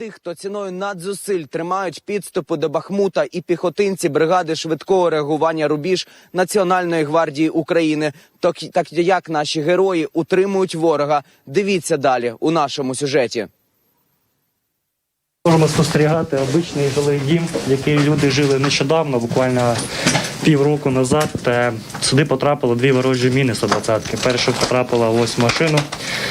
Тих, хто ціною надзусиль тримають підступи до Бахмута і піхотинці бригади швидкого реагування рубіж Національної гвардії України. Так, так як наші герої утримують ворога. Дивіться далі у нашому сюжеті. Можемо спостерігати обичний жилий дім, який люди жили нещодавно, буквально півроку назад. Сюди потрапило дві ворожі міни 120-ки. Перша потрапила ось машину,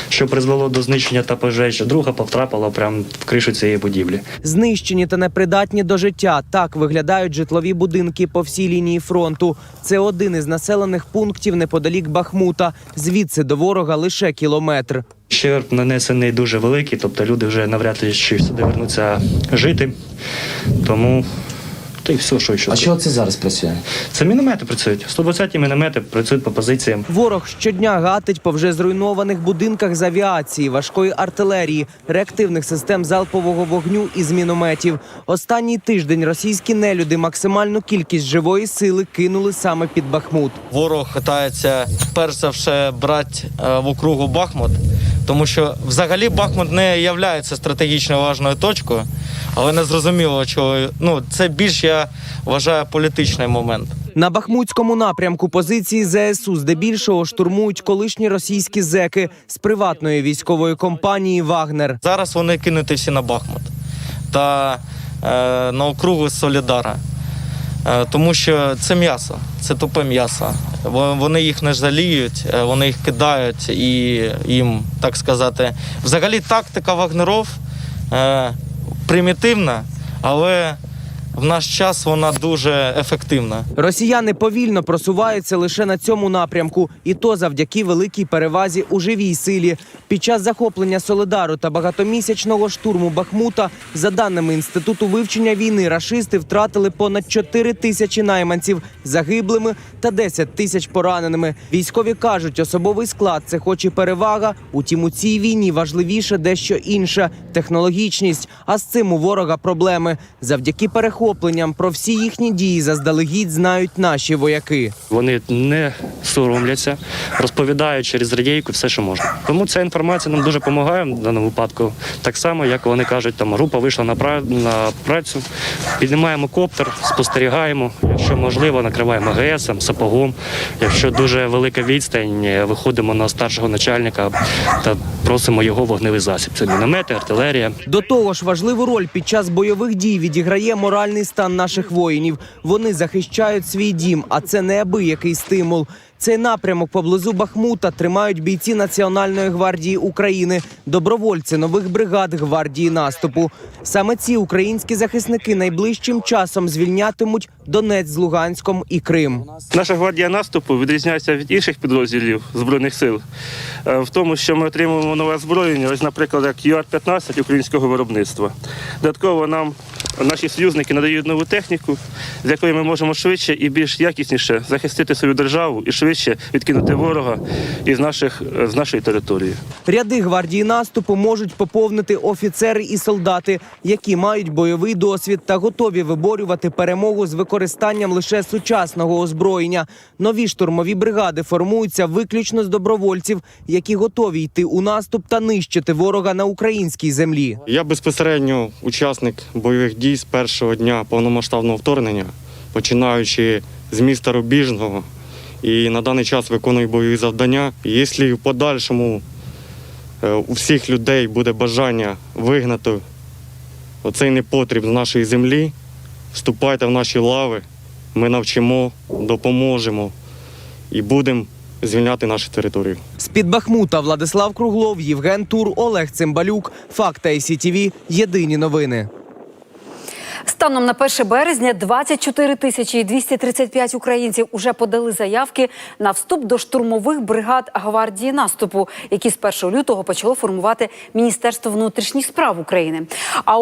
що призвело до знищення та пожежі. Друга потрапила прямо в кришу цієї будівлі. Знищені та непридатні до життя. Так виглядають житлові будинки по всій лінії фронту. Це один із населених пунктів неподалік Бахмута. Звідси до ворога лише кілометр. Ущерб нанесений дуже великий, тобто люди вже навряд ли ще сюди вернуться жити. Тому та й все, що ще. А що це зараз працює? Це міномети працюють. 120-ті міномети працюють по позиціям. Ворог щодня гатить по вже зруйнованих будинках з авіації, важкої артилерії, реактивних систем залпового вогню і з мінометів. Останній тиждень російські нелюди максимальну кількість живої сили кинули саме під Бахмут. Ворог питається перш за все брати е, в округу Бахмут, тому що взагалі Бахмут не є стратегічно важною точкою, але не зрозуміло, чого ну це більш я вважаю політичний момент. На Бахмутському напрямку позиції ЗСУ здебільшого штурмують колишні російські зеки з приватної військової компанії Вагнер. Зараз вони кинуті всі на Бахмут та е, на округу Солідара. Е, тому що це м'ясо, це тупе м'ясо. Во- Вони їх не жаліють, е, вони їх кидають і їм, так сказати, взагалі тактика вагнеров е, примітивна, але в наш час вона дуже ефективна. Росіяни повільно просуваються лише на цьому напрямку, і то завдяки великій перевазі у живій силі. Під час захоплення Солидару та багатомісячного штурму Бахмута, за даними інституту вивчення війни, рашисти втратили понад 4 тисячі найманців загиблими та 10 тисяч пораненими. Військові кажуть, особовий склад це хоч і перевага. Утім, у цій війні важливіше дещо інше технологічність. А з цим у ворога проблеми. Завдяки перехопленням про всі їхні дії заздалегідь знають наші вояки. Вони не соромляться, розповідають через радійку все, що можна. Тому ця інформація нам дуже допомагає в даному випадку. Так само, як вони кажуть, там група вийшла на пра- на працю, піднімаємо коптер, спостерігаємо. Якщо можливо, накриваємо АГСом, сапогом. Якщо дуже велика відстань, е, виходимо на старшого начальника та просимо його вогневий засіб. Це міномети, артилерія. До того ж, важливу роль під час бойових дій відіграє моральний стан наших воїнів. Вони захищають свій дім, а це неабиякий стимул. Цей напрямок поблизу Бахмута тримають бійці Національної гвардії України, добровольці нових бригад гвардії наступу. Саме ці українські захисники найближчим часом звільнятимуть Донець з Луганськом і Крим. Наша гвардія наступу відрізняється від інших підрозділів збройних сил е, в тому, що ми отримуємо нове озброєння, ось, наприклад, як ЮАР-15 українського виробництва. Додатково нам наші союзники надають нову техніку, з якою ми можемо швидше і більш якісніше захистити свою державу і швидше відкинути ворога із наших е, з нашої території. Ряди гвардії наступу можуть поповнити офіцери і солдати, які мають бойовий досвід та готові виборювати перемогу з використанням лише сучасного озброєння. Нові штурмові бригади формуються виключно з добровольців, які готові йти у наступ та нищити ворога на українській землі. Я безпосередньо учасник бойових дій з першого дня повномасштабного вторгнення, починаючи з міста Рубіжного, і на даний час виконую бойові завдання. Якщо в подальшому е, у всіх людей буде бажання вигнати оцей непотріб з нашої землі, вступайте в наші лави, ми навчимо, допоможемо і будемо звільняти нашу територію. З-під Бахмута Владислав Круглов, Євген Тур, Олег Цимбалюк. Факта і СІТІВІ. Єдині новини. Станом на 1 березня 24 тисячі 235 українців уже подали заявки на вступ до штурмових бригад гвардії наступу, які з 1 лютого почало формувати Міністерство внутрішніх справ України. А